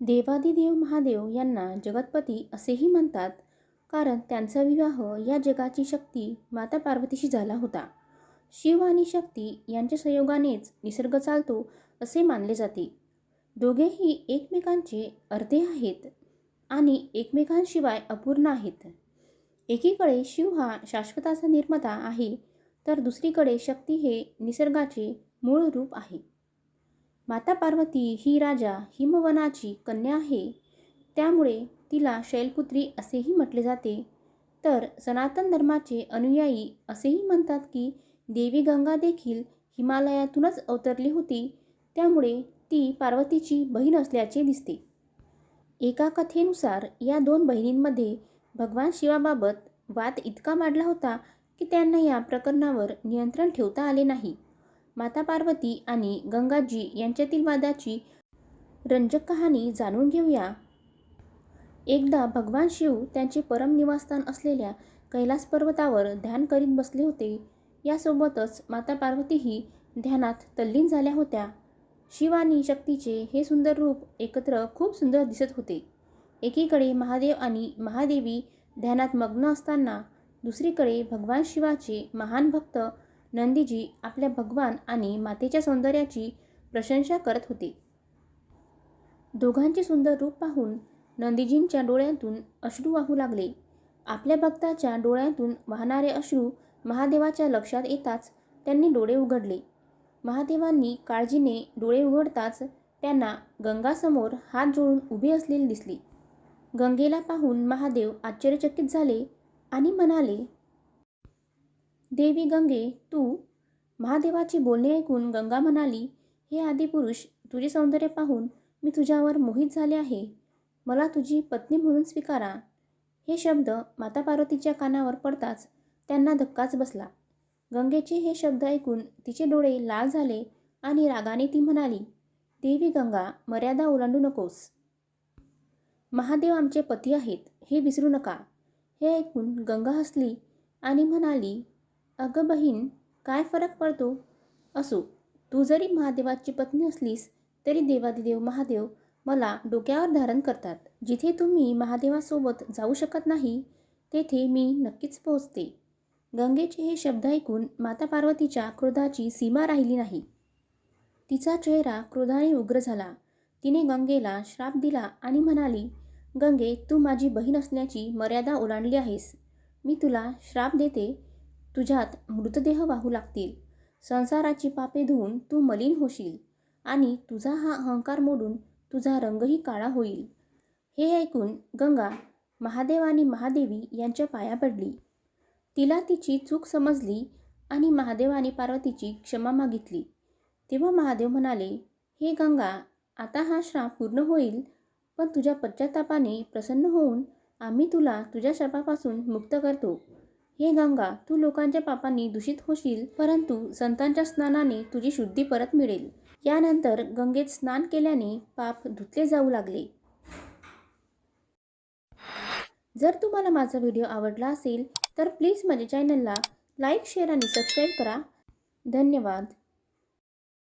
देवादिदेव महादेव यांना जगतपती असेही म्हणतात. कारण त्यांचा विवाह या जगाची शक्ती माता पार्वतीशी झाला होता. शिव आणि शक्ती यांच्या संयोगानेच निसर्ग चालतो असे मानले जाते. दोघेही एकमेकांचे अर्धे आहेत आणि एकमेकांशिवाय अपूर्ण आहेत. एकीकडे शिव हा शाश्वताचा निर्माता आहे तर दुसरीकडे शक्ती हे निसर्गाचे मूळ रूप आहे. माता पार्वती ही राजा हिमवनाची कन्या आहे. त्यामुळे तिला शैलपुत्री असेही म्हटले जाते. तर सनातन धर्माचे अनुयायी असेही म्हणतात की देवी गंगा देखील हिमालयातूनच अवतरली होती. त्यामुळे ती पार्वतीची बहीण असल्याचे दिसते. एका कथेनुसार या दोन बहिणींमध्ये भगवान शिवाबाबत वाद इतका वाढला होता की त्यांना या प्रकरणावर नियंत्रण ठेवता आले नाही. माता पार्वती आणि गंगाजी यांच्यातील वादाची रंजक कहाणी जाणून घेऊया. एकदा भगवान शिव त्यांचे परम निवासस्थान असलेल्या कैलास पर्वतावर ध्यान करीत बसले होते. यासोबतच माता पार्वतीही ध्यानात तल्लीन झाल्या होत्या. शिव आणि शक्तीचे हे सुंदर रूप एकत्र खूप सुंदर दिसत होते. एकीकडे महादेव आणि महादेवी ध्यानात मग्न असताना दुसरीकडे भगवान शिवाचे महान भक्त नंदीजी आपल्या भगवान आणि मातेच्या सौंदर्याची प्रशंसा करत होते. दोघांचे सुंदर रूप पाहून नंदीजींच्या डोळ्यातून अश्रू वाहू लागले. आपल्या भक्ताच्या डोळ्यातून वाहणारे अश्रू महादेवाच्या लक्षात येताच त्यांनी डोळे उघडले. महादेवांनी काळजीने डोळे उघडताच त्यांना गंगासमोर हात जोडून उभी असलेली दिसली. गंगेला पाहून महादेव आश्चर्यचकित झाले आणि म्हणाले देवी गंगे तू महादेवाची बोलणे ऐकून गंगा म्हणाली हे आदिपुरुष तुझे सौंदर्य पाहून मी तुझ्यावर मोहित झाले आहे. मला तुझी पत्नी म्हणून स्वीकारा. हे शब्द माता पार्वतीच्या कानावर पडताच त्यांना धक्काच बसला. गंगेचे हे शब्द ऐकून तिचे डोळे लाल झाले आणि रागाने ती म्हणाली देवी गंगा मर्यादा ओलांडू नकोस. महादेव आमचे पती आहेत हे विसरू नका. हे ऐकून गंगा हसली आणि म्हणाली अगं बहीण काय फरक पडतो? असो तू जरी महादेवाची पत्नी असलीस तरी देवादिदेव महादेव मला डोक्यावर धारण करतात. जिथे तुम्ही महादेवासोबत जाऊ शकत नाही तेथे मी नक्कीच पोहोचते. गंगेचे हे शब्द ऐकून माता पार्वतीच्या क्रोधाची सीमा राहिली नाही. तिचा चेहरा क्रोधाने उग्र झाला. तिने गंगेला श्राप दिला आणि म्हणाली गंगे तू माझी बहीण असण्याची मर्यादा ओलांडली आहेस. मी तुला श्राप देते तुझ्यात मृतदेह वाहू लागतील. संसाराची पापे धुवून तू मलिन होशील आणि तुझा हा अहंकार मोडून तुझा रंगही काळा होईल. हे ऐकून गंगा महादेव आणि महादेवी यांच्या पाया पडली. तिला तिची चूक समजली आणि महादेव आणि पार्वतीची क्षमा मागितली. तेव्हा महादेव म्हणाले हे गंगा आता हा श्राप पूर्ण होईल पण तुझ्या पश्चातापाने प्रसन्न होऊन आम्ही तुला तुझ्या शापापासून मुक्त करतो. हे गंगा तू लोकांच्या पापांनी दूषित होशील परंतु संतांच्या स्नानाने तुझी शुद्धी परत मिळेल. यानंतर गंगेत स्नान केल्याने पाप धुतले जाऊ लागले. जर तुम्हाला माझा व्हिडिओ आवडला असेल तर प्लीज माझ्या चॅनलला लाईक शेअर आणि सबस्क्राईब करा. धन्यवाद.